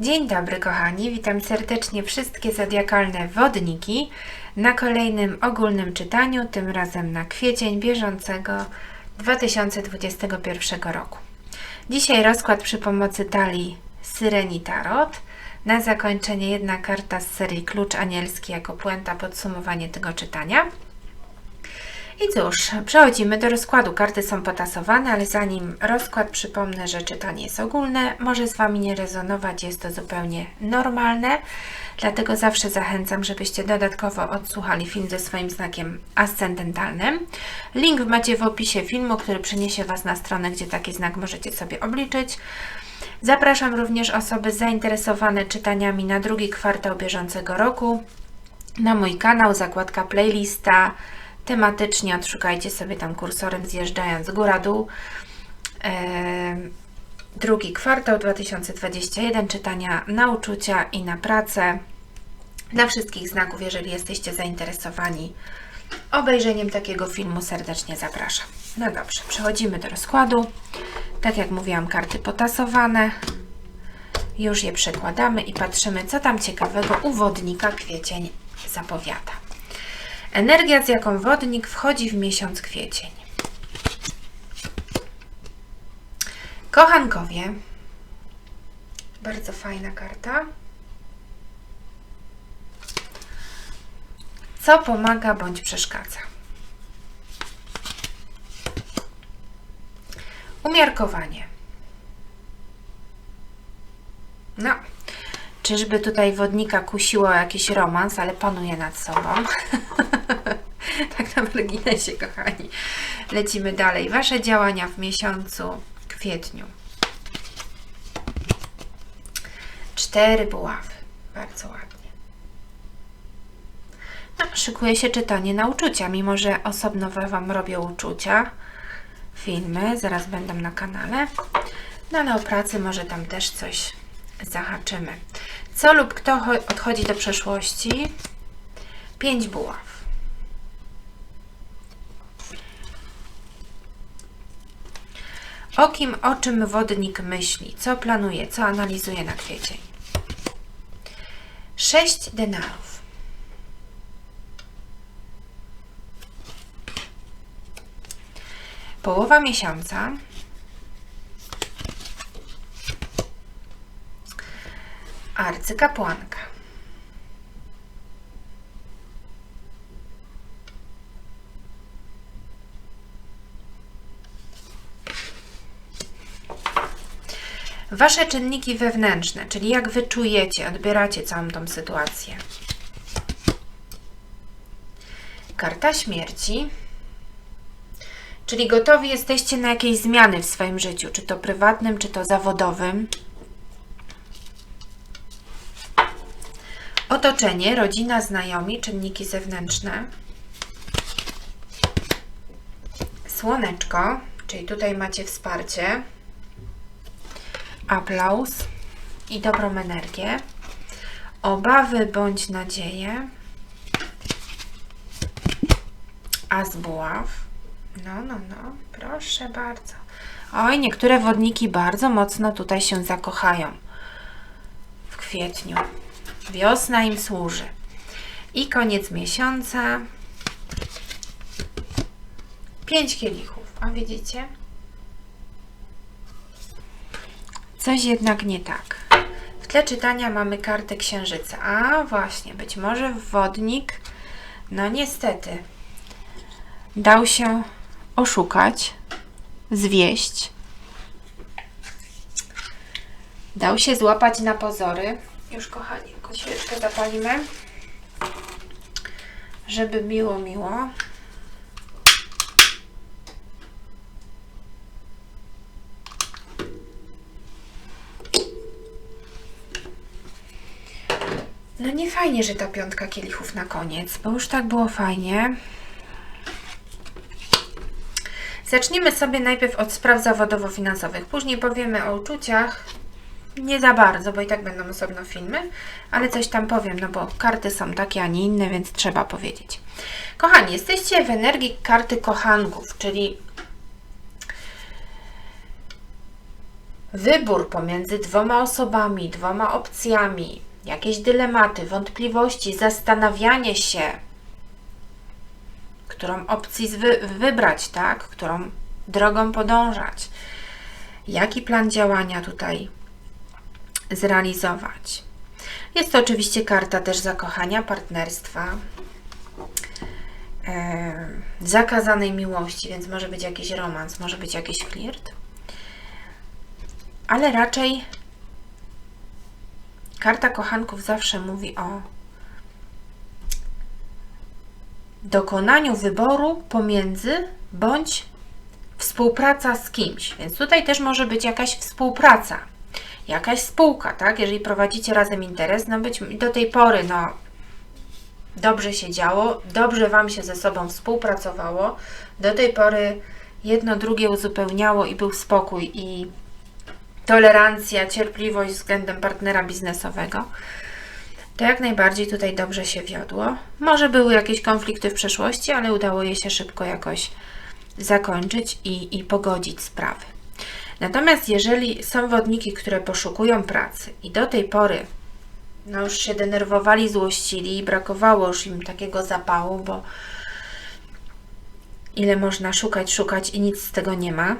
Dzień dobry kochani, witam serdecznie wszystkie zodiakalne wodniki na kolejnym ogólnym czytaniu, tym razem na kwiecień bieżącego 2021 roku. Dzisiaj rozkład przy pomocy talii Syreni Tarot. Na zakończenie jedna karta z serii Klucz Anielski jako puenta podsumowanie tego czytania. I cóż, przechodzimy do rozkładu. Karty są potasowane, ale zanim rozkład, przypomnę, że czytanie jest ogólne, może z Wami nie rezonować, jest to zupełnie normalne, dlatego zawsze zachęcam, żebyście dodatkowo odsłuchali film ze swoim znakiem ascendentalnym. Link macie w opisie filmu, który przeniesie Was na stronę, gdzie taki znak możecie sobie obliczyć. Zapraszam również osoby zainteresowane czytaniami na drugi kwartał bieżącego roku na mój kanał, zakładka playlista, tematycznie odszukajcie sobie tam kursorem zjeżdżając góra-dół. drugi kwartał 2021 czytania na uczucia i na pracę. Dla wszystkich znaków, jeżeli jesteście zainteresowani obejrzeniem takiego filmu, serdecznie zapraszam. No dobrze, przechodzimy do rozkładu. Tak jak mówiłam, karty potasowane. Już je przekładamy i patrzymy, co tam ciekawego u wodnika kwiecień zapowiada. Energia, z jaką wodnik wchodzi w miesiąc kwiecień. Kochankowie. Bardzo fajna karta. Co pomaga bądź przeszkadza? Umiarkowanie. No, Czyżby tutaj wodnika kusiło jakiś romans, ale panuje nad sobą. na marginesie, kochani. Lecimy dalej. Wasze działania w miesiącu kwietniu. Cztery buławy. Bardzo ładnie. No, szykuje się czytanie na uczucia, mimo że osobno Wam robię uczucia. Filmy, zaraz będą na kanale. No ale o pracy może tam też coś zahaczymy. Co lub kto odchodzi do przeszłości? Pięć buław. O kim, o czym wodnik myśli? Co planuje? Co analizuje na kwiecień? Sześć denarów. Połowa miesiąca arcykapłanka. Wasze czynniki wewnętrzne, czyli jak wy czujecie, odbieracie całą tą sytuację. Karta śmierci, czyli gotowi jesteście na jakieś zmiany w swoim życiu, czy to prywatnym, czy to zawodowym. Otoczenie, rodzina, znajomi, czynniki zewnętrzne. Słoneczko, czyli tutaj macie wsparcie, aplauz i dobrą energię. Obawy bądź nadzieje. As buław. No, no, no, proszę bardzo. Oj, niektóre wodniki bardzo mocno tutaj się zakochają w kwietniu. Wiosna im służy. I koniec miesiąca. Pięć kielichów. A widzicie? Coś jednak nie tak. W tle czytania mamy kartę księżyca. A właśnie, być może wodnik, no niestety, dał się oszukać, zwieść. Dał się złapać na pozory. Już kochani, świeczkę zapalimy, żeby miło, miło. No nie fajnie, że ta piątka kielichów na koniec, bo już tak było fajnie. Zaczniemy sobie najpierw od spraw zawodowo-finansowych, później powiemy o uczuciach, nie za bardzo, bo i tak będą osobno filmy, ale coś tam powiem, no bo karty są takie, a nie inne, więc trzeba powiedzieć. Kochani, jesteście w energii karty kochanków, czyli wybór pomiędzy dwoma osobami, dwoma opcjami, jakieś dylematy, wątpliwości, zastanawianie się, którą opcję wy wybrać, tak? Którą drogą podążać. Jaki plan działania tutaj zrealizować. Jest to oczywiście karta też zakochania, partnerstwa, e, zakazanej miłości, więc może być jakiś romans, może być jakiś flirt, ale raczej karta kochanków zawsze mówi o dokonaniu wyboru pomiędzy bądź współpraca z kimś. Więc tutaj też może być jakaś współpraca, jakaś spółka, tak? Jeżeli prowadzicie razem interes, no być do tej pory, no dobrze się działo, dobrze Wam się ze sobą współpracowało, do tej pory jedno drugie uzupełniało i był spokój i tolerancja, cierpliwość względem partnera biznesowego, to jak najbardziej tutaj dobrze się wiodło. Może były jakieś konflikty w przeszłości, ale udało je się szybko jakoś zakończyć i, i pogodzić sprawy. Natomiast jeżeli są wodniki, które poszukują pracy i do tej pory no już się denerwowali, złościli i brakowało już im takiego zapału, bo ile można szukać, szukać i nic z tego nie ma.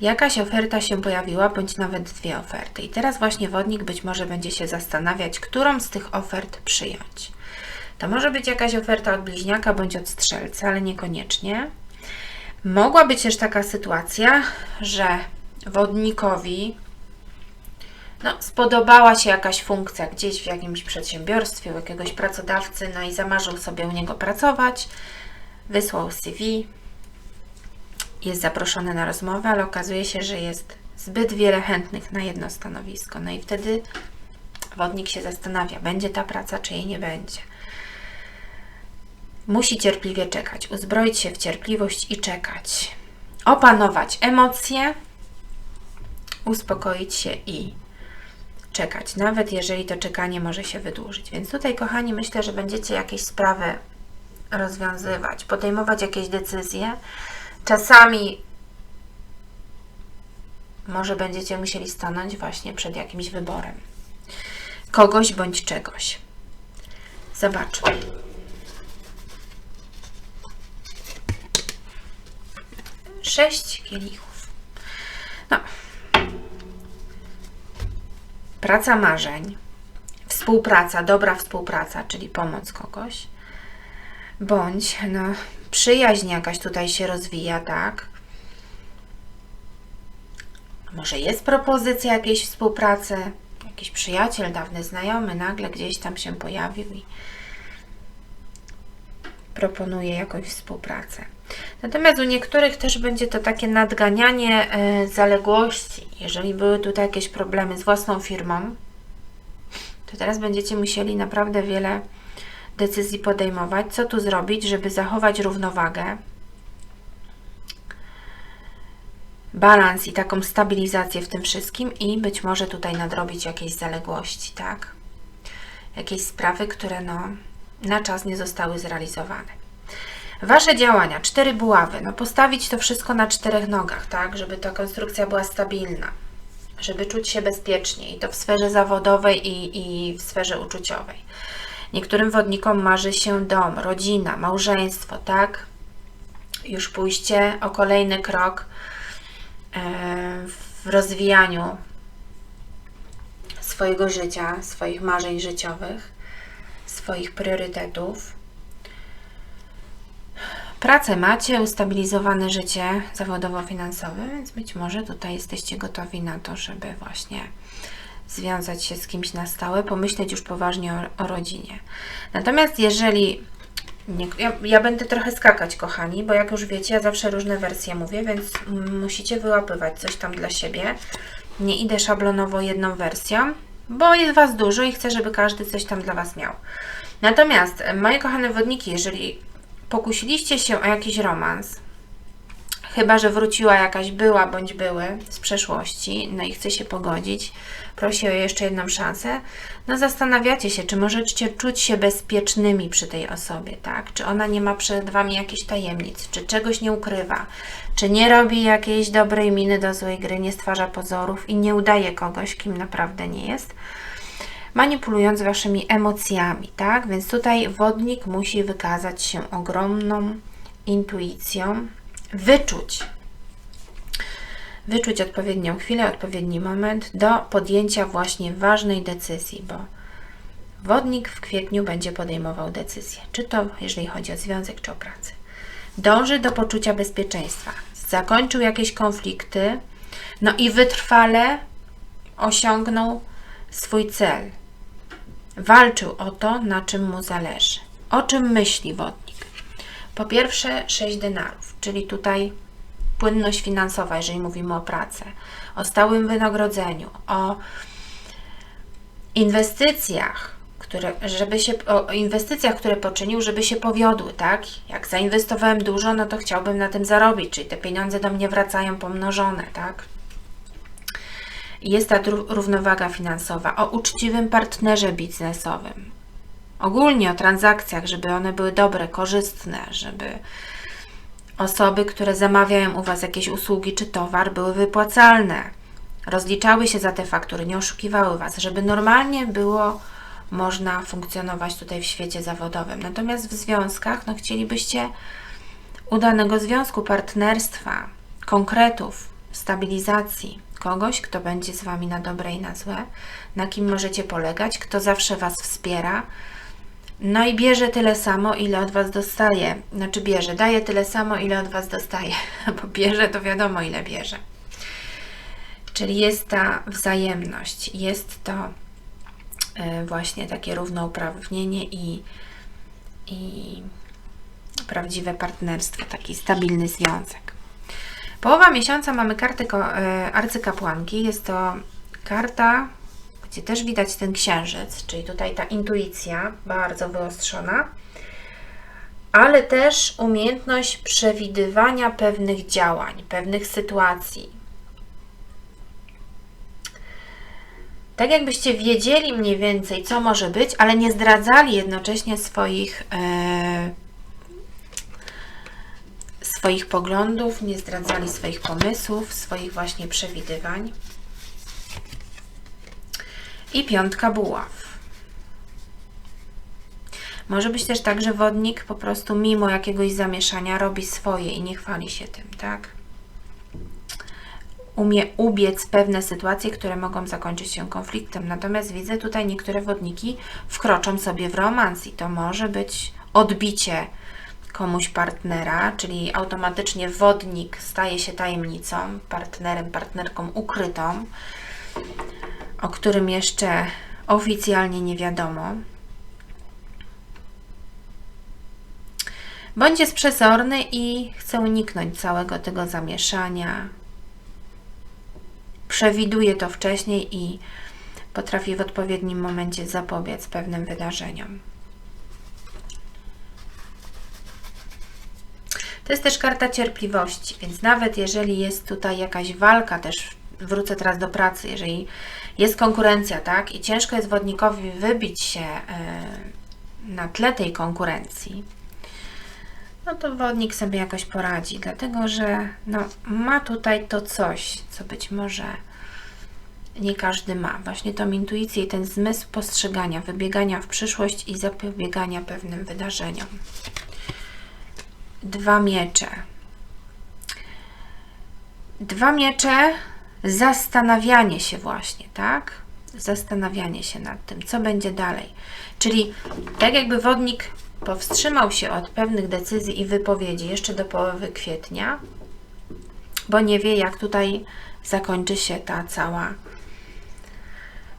Jakaś oferta się pojawiła, bądź nawet dwie oferty. I teraz właśnie wodnik być może będzie się zastanawiać, którą z tych ofert przyjąć. To może być jakaś oferta od bliźniaka bądź od strzelca, ale niekoniecznie. Mogła być też taka sytuacja, że wodnikowi no, spodobała się jakaś funkcja gdzieś w jakimś przedsiębiorstwie, u jakiegoś pracodawcy, no i zamarzył sobie u niego pracować, wysłał CV, jest zaproszony na rozmowę, ale okazuje się, że jest zbyt wiele chętnych na jedno stanowisko. No i wtedy wodnik się zastanawia, będzie ta praca, czy jej nie będzie. Musi cierpliwie czekać, uzbroić się w cierpliwość i czekać. Opanować emocje, uspokoić się i czekać, nawet jeżeli to czekanie może się wydłużyć. Więc tutaj, kochani, myślę, że będziecie jakieś sprawy rozwiązywać, podejmować jakieś decyzje. Czasami może będziecie musieli stanąć właśnie przed jakimś wyborem kogoś bądź czegoś. Zobaczmy. Sześć kielichów. No. Praca marzeń, współpraca, dobra współpraca, czyli pomoc kogoś, bądź no, przyjaźń jakaś tutaj się rozwija, tak? Może jest propozycja jakiejś współpracy, jakiś przyjaciel, dawny znajomy nagle gdzieś tam się pojawił i proponuje jakąś współpracę. Natomiast u niektórych też będzie to takie nadganianie e, zaległości. Jeżeli były tutaj jakieś problemy z własną firmą, to teraz będziecie musieli naprawdę wiele decyzji podejmować. Co tu zrobić, żeby zachować równowagę, balans i taką stabilizację w tym wszystkim i być może tutaj nadrobić jakieś zaległości, tak? Jakieś sprawy, które no, na czas nie zostały zrealizowane. Wasze działania, cztery buławy, no postawić to wszystko na czterech nogach, tak, żeby ta konstrukcja była stabilna, żeby czuć się bezpiecznie i to w sferze zawodowej i, i w sferze uczuciowej. Niektórym wodnikom marzy się dom, rodzina, małżeństwo, tak? Już pójście o kolejny krok e, w rozwijaniu swojego życia, swoich marzeń życiowych, swoich priorytetów. Pracę macie, ustabilizowane życie zawodowo-finansowe, więc być może tutaj jesteście gotowi na to, żeby właśnie związać się z kimś na stałe, pomyśleć już poważnie o, o rodzinie. Natomiast jeżeli nie, ja, ja, będę trochę skakać, kochani, bo jak już wiecie, ja zawsze różne wersje mówię, więc musicie wyłapywać coś tam dla siebie. Nie idę szablonowo jedną wersją, bo jest Was dużo i chcę, żeby każdy coś tam dla Was miał. Natomiast, moje kochane wodniki, jeżeli pokusiliście się o jakiś romans, Chyba, że wróciła jakaś była bądź były z przeszłości, no i chce się pogodzić, prosi o jeszcze jedną szansę, no zastanawiacie się, czy możecie czuć się bezpiecznymi przy tej osobie, tak? Czy ona nie ma przed Wami jakichś tajemnic, czy czegoś nie ukrywa, czy nie robi jakiejś dobrej miny do złej gry, nie stwarza pozorów i nie udaje kogoś, kim naprawdę nie jest, manipulując Waszymi emocjami, tak? Więc tutaj wodnik musi wykazać się ogromną intuicją, wyczuć, wyczuć odpowiednią chwilę, odpowiedni moment do podjęcia właśnie ważnej decyzji, bo wodnik w kwietniu będzie podejmował decyzję, czy to jeżeli chodzi o związek, czy o pracę. Dąży do poczucia bezpieczeństwa, zakończył jakieś konflikty, no i wytrwale osiągnął swój cel. Walczył o to, na czym mu zależy. O czym myśli wodnik? Po pierwsze, 6 denarów, czyli tutaj płynność finansowa, jeżeli mówimy o pracy, o stałym wynagrodzeniu, o inwestycjach, które, żeby się, o inwestycjach, które poczynił, żeby się powiodły, tak? Jak zainwestowałem dużo, no to chciałbym na tym zarobić, czyli te pieniądze do mnie wracają pomnożone, tak? Jest ta równowaga finansowa, o uczciwym partnerze biznesowym, ogólnie o transakcjach, żeby one były dobre, korzystne, żeby osoby, które zamawiają u Was jakieś usługi czy towar, były wypłacalne, rozliczały się za te faktury, nie oszukiwały Was, żeby normalnie było można funkcjonować tutaj w świecie zawodowym. Natomiast w związkach, no chcielibyście udanego związku, partnerstwa, konkretów, stabilizacji, kogoś, kto będzie z Wami na dobre i na złe, na kim możecie polegać, kto zawsze Was wspiera, no i bierze tyle samo, ile od Was dostaje. Znaczy bierze, daje tyle samo, ile od Was dostaje. Bo bierze, to wiadomo, ile bierze. Czyli jest ta wzajemność, jest to e, właśnie takie równouprawnienie i, i prawdziwe partnerstwo, taki stabilny związek. Połowa miesiąca mamy kartę e, arcykapłanki. Jest to karta gdzie też widać ten księżyc, czyli tutaj ta intuicja bardzo wyostrzona, ale też umiejętność przewidywania pewnych działań, pewnych sytuacji. Tak jakbyście wiedzieli mniej więcej, co może być, ale nie zdradzali jednocześnie swoich, e, swoich poglądów, nie zdradzali swoich pomysłów, swoich właśnie przewidywań i piątka buław. Może być też tak, że wodnik po prostu mimo jakiegoś zamieszania robi swoje i nie chwali się tym, tak? Umie ubiec pewne sytuacje, które mogą zakończyć się konfliktem. Natomiast widzę tutaj niektóre wodniki wkroczą sobie w romans i to może być odbicie komuś partnera, czyli automatycznie wodnik staje się tajemnicą, partnerem, partnerką ukrytą o którym jeszcze oficjalnie nie wiadomo. Bądź jest przezorny i chce uniknąć całego tego zamieszania. Przewiduje to wcześniej i potrafi w odpowiednim momencie zapobiec pewnym wydarzeniom. To jest też karta cierpliwości, więc nawet jeżeli jest tutaj jakaś walka, też wrócę teraz do pracy, jeżeli jest konkurencja, tak? I ciężko jest wodnikowi wybić się e, na tle tej konkurencji, no to wodnik sobie jakoś poradzi, dlatego że no, ma tutaj to coś, co być może nie każdy ma. Właśnie tą intuicję i ten zmysł postrzegania, wybiegania w przyszłość i zapobiegania pewnym wydarzeniom. Dwa miecze. Dwa miecze zastanawianie się właśnie, tak? Zastanawianie się nad tym, co będzie dalej. Czyli tak jakby wodnik powstrzymał się od pewnych decyzji i wypowiedzi jeszcze do połowy kwietnia, bo nie wie, jak tutaj zakończy się ta cała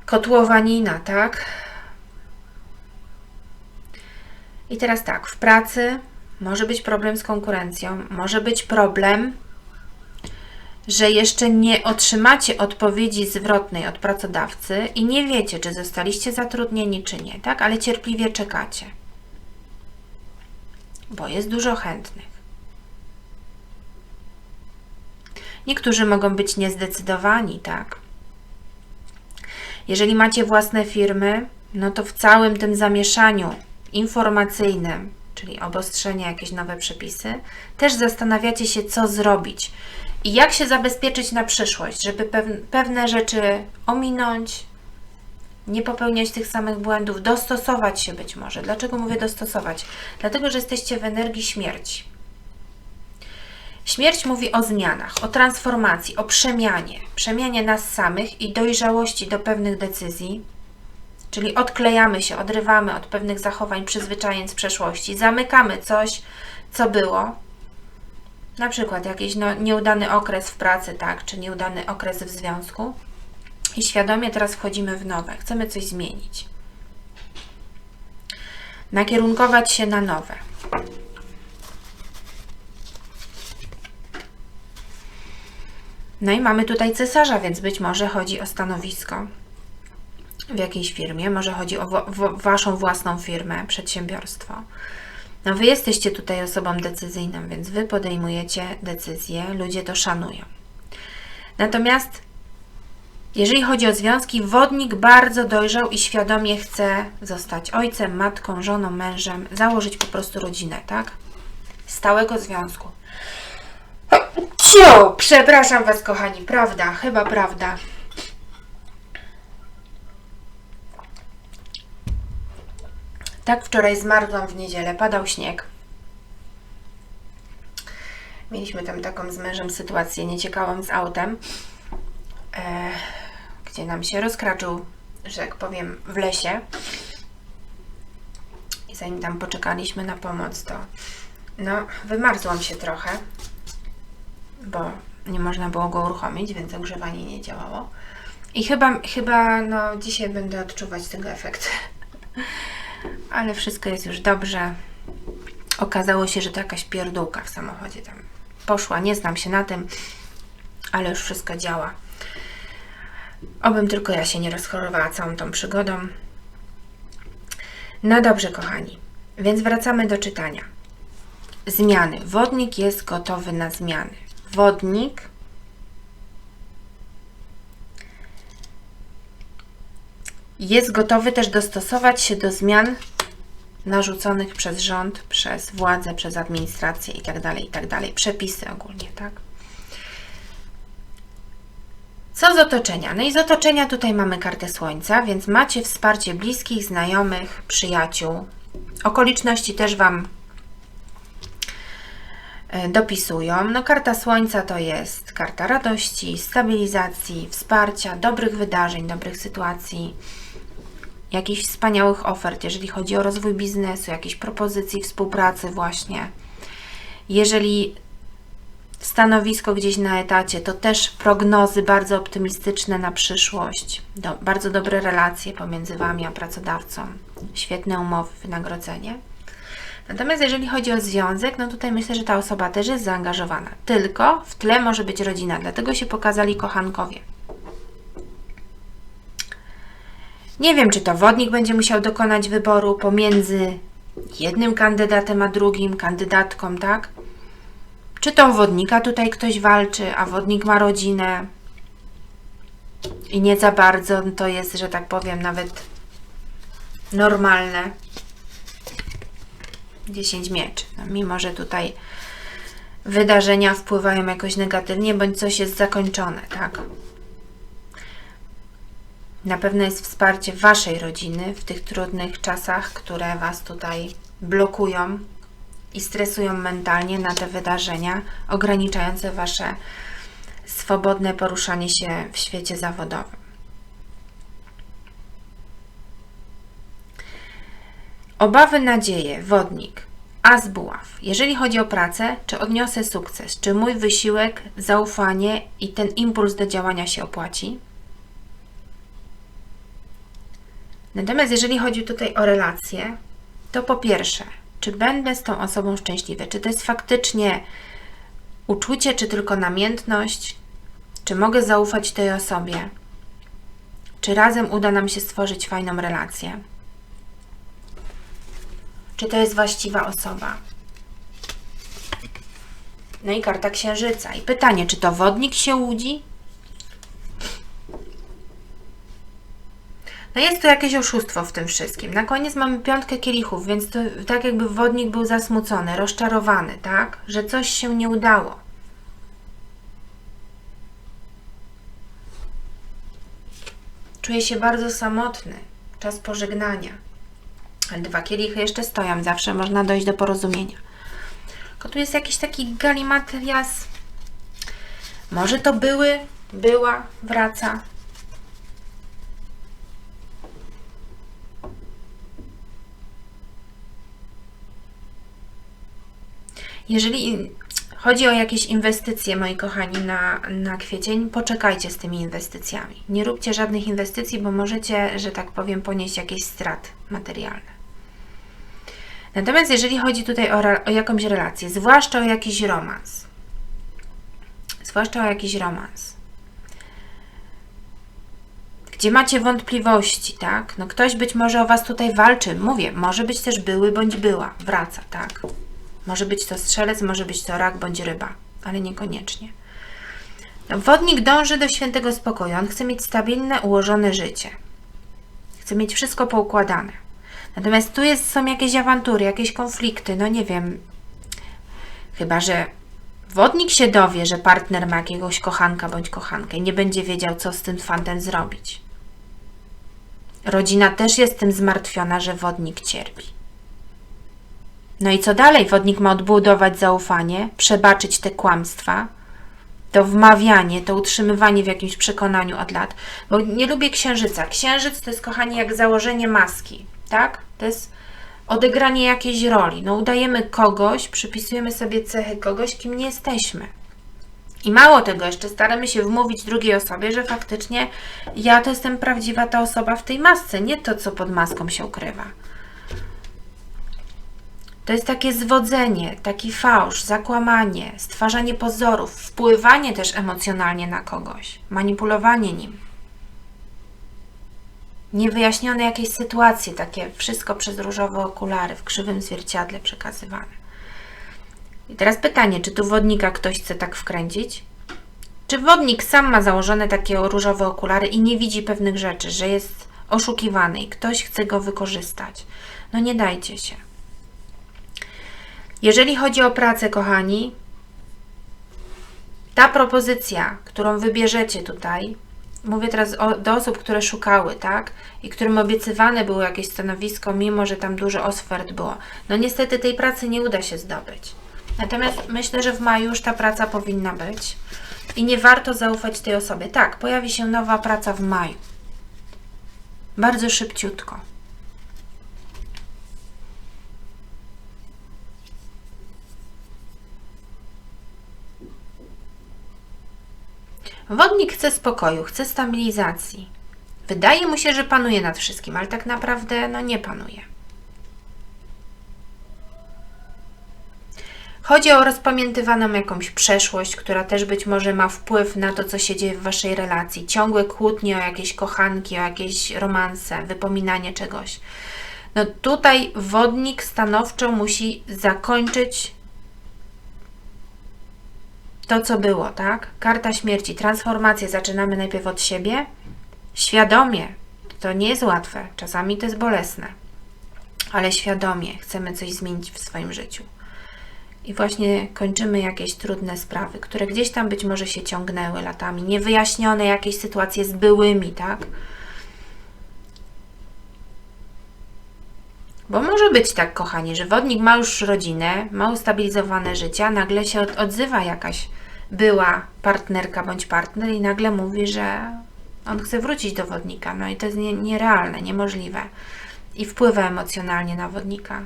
kotłowanina, tak? I teraz tak, w pracy może być problem z konkurencją, może być problem że jeszcze nie otrzymacie odpowiedzi zwrotnej od pracodawcy i nie wiecie, czy zostaliście zatrudnieni, czy nie, tak? Ale cierpliwie czekacie, bo jest dużo chętnych. Niektórzy mogą być niezdecydowani, tak? Jeżeli macie własne firmy, no to w całym tym zamieszaniu informacyjnym, czyli obostrzenie, jakieś nowe przepisy, też zastanawiacie się, co zrobić i jak się zabezpieczyć na przyszłość, żeby pewne rzeczy ominąć, nie popełniać tych samych błędów, dostosować się być może. Dlaczego mówię dostosować? Dlatego, że jesteście w energii śmierci. Śmierć mówi o zmianach, o transformacji, o przemianie, przemianie nas samych i dojrzałości do pewnych decyzji, czyli odklejamy się, odrywamy od pewnych zachowań, przyzwyczajeń z przeszłości, zamykamy coś, co było, na przykład jakiś no, nieudany okres w pracy, tak, czy nieudany okres w związku, i świadomie teraz wchodzimy w nowe, chcemy coś zmienić. Nakierunkować się na nowe. No i mamy tutaj cesarza, więc być może chodzi o stanowisko w jakiejś firmie, może chodzi o Waszą własną firmę, przedsiębiorstwo. No Wy jesteście tutaj osobą decyzyjną, więc Wy podejmujecie decyzje, ludzie to szanują. Natomiast jeżeli chodzi o związki, wodnik bardzo dojrzał i świadomie chce zostać ojcem, matką, żoną, mężem, założyć po prostu rodzinę, tak? Stałego związku. Cio! Przepraszam Was, kochani, prawda, chyba prawda. Tak wczoraj zmarłam w niedzielę, padał śnieg. Mieliśmy tam taką z mężem sytuację, nie ciekałam z autem, e, gdzie nam się rozkraczył, że tak powiem, w lesie. I zanim tam poczekaliśmy na pomoc, to no, wymarzłam się trochę, bo nie można było go uruchomić, więc ogrzewanie nie działało. I chyba, chyba no, dzisiaj będę odczuwać tego efekt. Ale wszystko jest już dobrze. Okazało się, że to jakaś pierdółka w samochodzie tam poszła. Nie znam się na tym, ale już wszystko działa. Obym tylko ja się nie rozchorowała całą tą przygodą. No dobrze, kochani. Więc wracamy do czytania. Zmiany. Wodnik jest gotowy na zmiany. Wodnik jest gotowy też dostosować się do zmian narzuconych przez rząd, przez władzę, przez administrację itd., tak itd., tak przepisy ogólnie, tak? Co z otoczenia? No i z otoczenia tutaj mamy kartę Słońca, więc macie wsparcie bliskich, znajomych, przyjaciół. Okoliczności też Wam e, dopisują. No karta Słońca to jest karta radości, stabilizacji, wsparcia, dobrych wydarzeń, dobrych sytuacji, jakichś wspaniałych ofert, jeżeli chodzi o rozwój biznesu, jakieś propozycji współpracy właśnie. Jeżeli stanowisko gdzieś na etacie, to też prognozy bardzo optymistyczne na przyszłość, do, bardzo dobre relacje pomiędzy Wami a pracodawcą, świetne umowy, wynagrodzenie. Natomiast jeżeli chodzi o związek, no tutaj myślę, że ta osoba też jest zaangażowana. Tylko w tle może być rodzina, dlatego się pokazali kochankowie. Nie wiem, czy to wodnik będzie musiał dokonać wyboru pomiędzy jednym kandydatem a drugim, kandydatką, tak? Czy to wodnika tutaj ktoś walczy, a wodnik ma rodzinę i nie za bardzo to jest, że tak powiem, nawet normalne. 10 mieczy. No, mimo, że tutaj wydarzenia wpływają jakoś negatywnie, bądź coś jest zakończone, tak? Na pewno jest wsparcie Waszej rodziny w tych trudnych czasach, które Was tutaj blokują i stresują mentalnie na te wydarzenia, ograniczające Wasze swobodne poruszanie się w świecie zawodowym. Obawy, nadzieje, wodnik, as buław. Jeżeli chodzi o pracę, czy odniosę sukces, czy mój wysiłek, zaufanie i ten impuls do działania się opłaci? Natomiast jeżeli chodzi tutaj o relacje, to po pierwsze, czy będę z tą osobą szczęśliwy? Czy to jest faktycznie uczucie, czy tylko namiętność? Czy mogę zaufać tej osobie? Czy razem uda nam się stworzyć fajną relację? Czy to jest właściwa osoba? No i karta księżyca. I pytanie, czy to wodnik się łudzi? No jest to jakieś oszustwo w tym wszystkim. Na koniec mamy piątkę kielichów, więc to tak jakby wodnik był zasmucony, rozczarowany, tak? Że coś się nie udało. Czuje się bardzo samotny. Czas pożegnania. Ale dwa kielichy jeszcze stoją, zawsze można dojść do porozumienia. Tylko tu jest jakiś taki galimatias. Może to były, była, wraca. Jeżeli chodzi o jakieś inwestycje, moi kochani, na, na kwiecień, poczekajcie z tymi inwestycjami. Nie róbcie żadnych inwestycji, bo możecie, że tak powiem, ponieść jakieś straty materialne. Natomiast jeżeli chodzi tutaj o, o jakąś relację, zwłaszcza o jakiś romans, zwłaszcza o jakiś romans, gdzie macie wątpliwości, tak? No ktoś być może o Was tutaj walczy. Mówię, może być też były bądź była, wraca, tak? Może być to strzelec, może być to rak bądź ryba, ale niekoniecznie. Wodnik dąży do świętego spokoju. On chce mieć stabilne, ułożone życie. Chce mieć wszystko poukładane. Natomiast tu jest, są jakieś awantury, jakieś konflikty, no nie wiem. Chyba, że wodnik się dowie, że partner ma jakiegoś kochanka bądź kochankę i nie będzie wiedział, co z tym fantem zrobić. Rodzina też jest tym zmartwiona, że wodnik cierpi. No i co dalej? Wodnik ma odbudować zaufanie, przebaczyć te kłamstwa, to wmawianie, to utrzymywanie w jakimś przekonaniu od lat. Bo nie lubię księżyca. Księżyc to jest, kochani, jak założenie maski, tak? To jest odegranie jakiejś roli. No udajemy kogoś, przypisujemy sobie cechy kogoś, kim nie jesteśmy. I mało tego, jeszcze staramy się wmówić drugiej osobie, że faktycznie ja to jestem prawdziwa ta osoba w tej masce, nie to, co pod maską się ukrywa. To jest takie zwodzenie, taki fałsz, zakłamanie, stwarzanie pozorów, wpływanie też emocjonalnie na kogoś, manipulowanie nim. Niewyjaśnione jakieś sytuacje, takie wszystko przez różowe okulary, w krzywym zwierciadle przekazywane. I teraz pytanie, czy tu wodnika ktoś chce tak wkręcić? Czy wodnik sam ma założone takie różowe okulary i nie widzi pewnych rzeczy, że jest oszukiwany i ktoś chce go wykorzystać? No nie dajcie się. Jeżeli chodzi o pracę, kochani, ta propozycja, którą wybierzecie tutaj, mówię teraz o, do osób, które szukały, tak? I którym obiecywane było jakieś stanowisko, mimo że tam dużo ofert było. No niestety tej pracy nie uda się zdobyć. Natomiast myślę, że w maju już ta praca powinna być i nie warto zaufać tej osobie. Tak, pojawi się nowa praca w maju. Bardzo szybciutko. Wodnik chce spokoju, chce stabilizacji. Wydaje mu się, że panuje nad wszystkim, ale tak naprawdę no nie panuje. Chodzi o rozpamiętywaną jakąś przeszłość, która też być może ma wpływ na to, co się dzieje w waszej relacji. Ciągłe kłótnie o jakieś kochanki, o jakieś romanse, wypominanie czegoś. No tutaj wodnik stanowczo musi zakończyć to, co było, tak? Karta śmierci, transformację zaczynamy najpierw od siebie, świadomie. To nie jest łatwe, czasami to jest bolesne, ale świadomie chcemy coś zmienić w swoim życiu. I właśnie kończymy jakieś trudne sprawy, które gdzieś tam być może się ciągnęły latami, niewyjaśnione jakieś sytuacje z byłymi, tak? Bo może być tak, kochani, że wodnik ma już rodzinę, ma ustabilizowane życie, a nagle się odzywa jakaś była partnerka bądź partner i nagle mówi, że on chce wrócić do wodnika. No i to jest nie, nierealne, niemożliwe. I wpływa emocjonalnie na wodnika.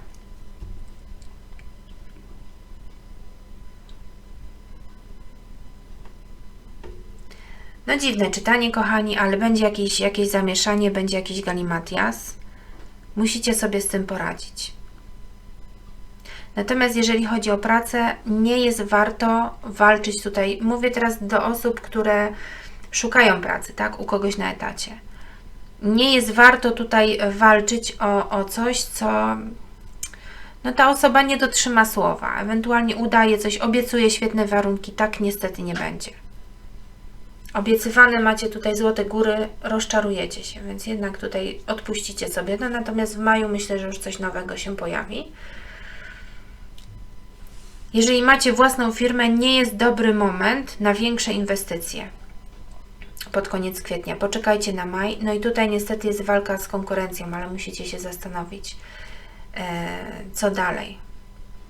No dziwne czytanie, kochani, ale będzie jakieś, jakieś zamieszanie, będzie jakiś galimatias. Musicie sobie z tym poradzić. Natomiast jeżeli chodzi o pracę, nie jest warto walczyć tutaj. Mówię teraz do osób, które szukają pracy, tak, u kogoś na etacie. Nie jest warto tutaj walczyć o, o coś, co no ta osoba nie dotrzyma słowa, ewentualnie udaje coś, obiecuje świetne warunki, tak niestety nie będzie. Obiecywane macie tutaj złote góry, rozczarujecie się, więc jednak tutaj odpuścicie sobie. No natomiast w maju myślę, że już coś nowego się pojawi. Jeżeli macie własną firmę, nie jest dobry moment na większe inwestycje pod koniec kwietnia. Poczekajcie na maj. No i tutaj niestety jest walka z konkurencją, ale musicie się zastanowić, e, co dalej.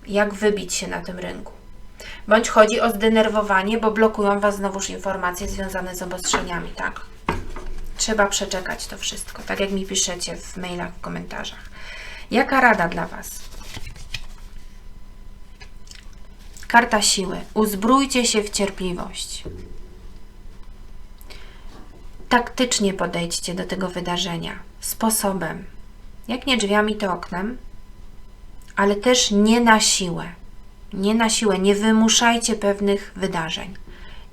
Jak wybić się na tym rynku. Bądź chodzi o zdenerwowanie, bo blokują Was znowuż informacje związane z obostrzeniami, tak? Trzeba przeczekać to wszystko, tak jak mi piszecie w mailach, w komentarzach. Jaka rada dla Was? Karta siły. Uzbrójcie się w cierpliwość. Taktycznie podejdźcie do tego wydarzenia. Sposobem. Jak nie drzwiami, to oknem, ale też nie na siłę. Nie na siłę. Nie wymuszajcie pewnych wydarzeń.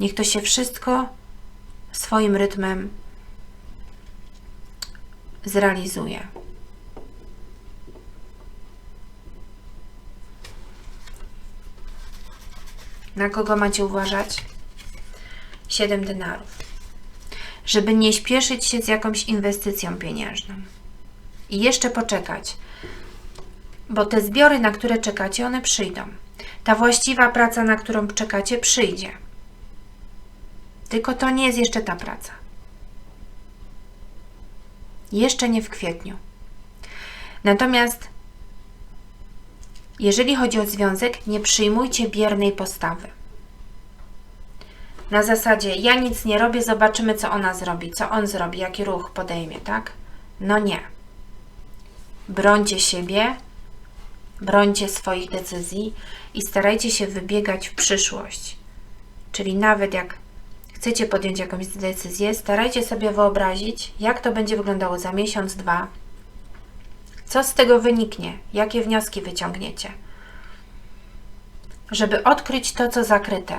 Niech to się wszystko swoim rytmem zrealizuje. Na kogo macie uważać? Siedem denarów. Żeby nie śpieszyć się z jakąś inwestycją pieniężną. I jeszcze poczekać. Bo te zbiory, na które czekacie, one przyjdą. Ta właściwa praca, na którą czekacie, przyjdzie. Tylko to nie jest jeszcze ta praca. Jeszcze nie w kwietniu. Natomiast jeżeli chodzi o związek, nie przyjmujcie biernej postawy. Na zasadzie, ja nic nie robię, zobaczymy, co ona zrobi, co on zrobi, jaki ruch podejmie, tak? No nie. Brońcie siebie, brońcie swoich decyzji i starajcie się wybiegać w przyszłość. Czyli nawet jak chcecie podjąć jakąś decyzję, starajcie sobie wyobrazić, jak to będzie wyglądało za miesiąc, dwa, co z tego wyniknie? Jakie wnioski wyciągniecie? Żeby odkryć to, co zakryte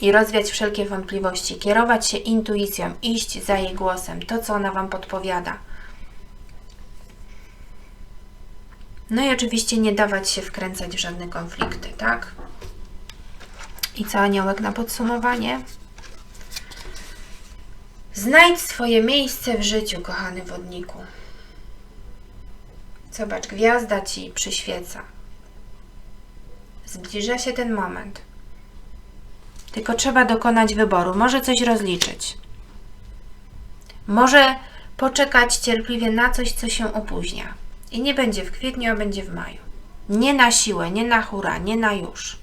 i rozwiać wszelkie wątpliwości, kierować się intuicją, iść za jej głosem, to, co ona Wam podpowiada. No i oczywiście nie dawać się wkręcać w żadne konflikty, tak? I co aniołek na podsumowanie? Znajdź swoje miejsce w życiu, kochany wodniku. Zobacz, gwiazda Ci przyświeca. Zbliża się ten moment. Tylko trzeba dokonać wyboru. Może coś rozliczyć. Może poczekać cierpliwie na coś, co się opóźnia. I nie będzie w kwietniu, a będzie w maju. Nie na siłę, nie na hura, nie na już.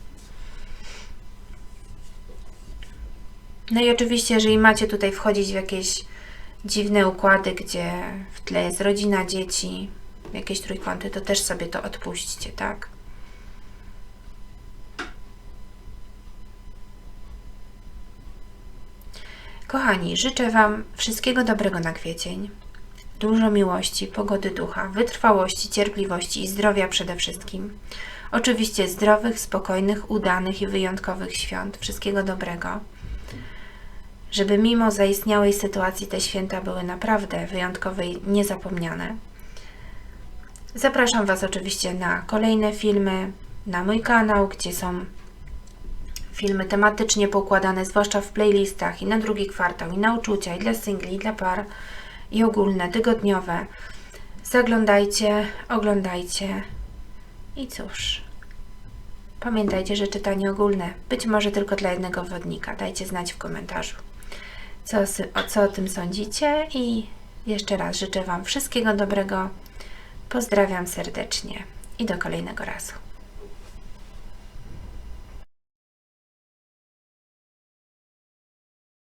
No i oczywiście, jeżeli macie tutaj wchodzić w jakieś dziwne układy, gdzie w tle jest rodzina, dzieci, jakieś trójkąty, to też sobie to odpuśćcie, tak? Kochani, życzę Wam wszystkiego dobrego na kwiecień. Dużo miłości, pogody ducha, wytrwałości, cierpliwości i zdrowia przede wszystkim. Oczywiście zdrowych, spokojnych, udanych i wyjątkowych świąt. Wszystkiego dobrego. Żeby mimo zaistniałej sytuacji te święta były naprawdę wyjątkowe i niezapomniane. Zapraszam Was oczywiście na kolejne filmy, na mój kanał, gdzie są filmy tematycznie poukładane, zwłaszcza w playlistach i na drugi kwartał, i na uczucia, i dla singli, i dla par, i ogólne, tygodniowe. Zaglądajcie, oglądajcie i cóż. Pamiętajcie, że czytanie ogólne być może tylko dla jednego wodnika. Dajcie znać w komentarzu, co, co o tym sądzicie i jeszcze raz życzę Wam wszystkiego dobrego Pozdrawiam serdecznie i do kolejnego razu.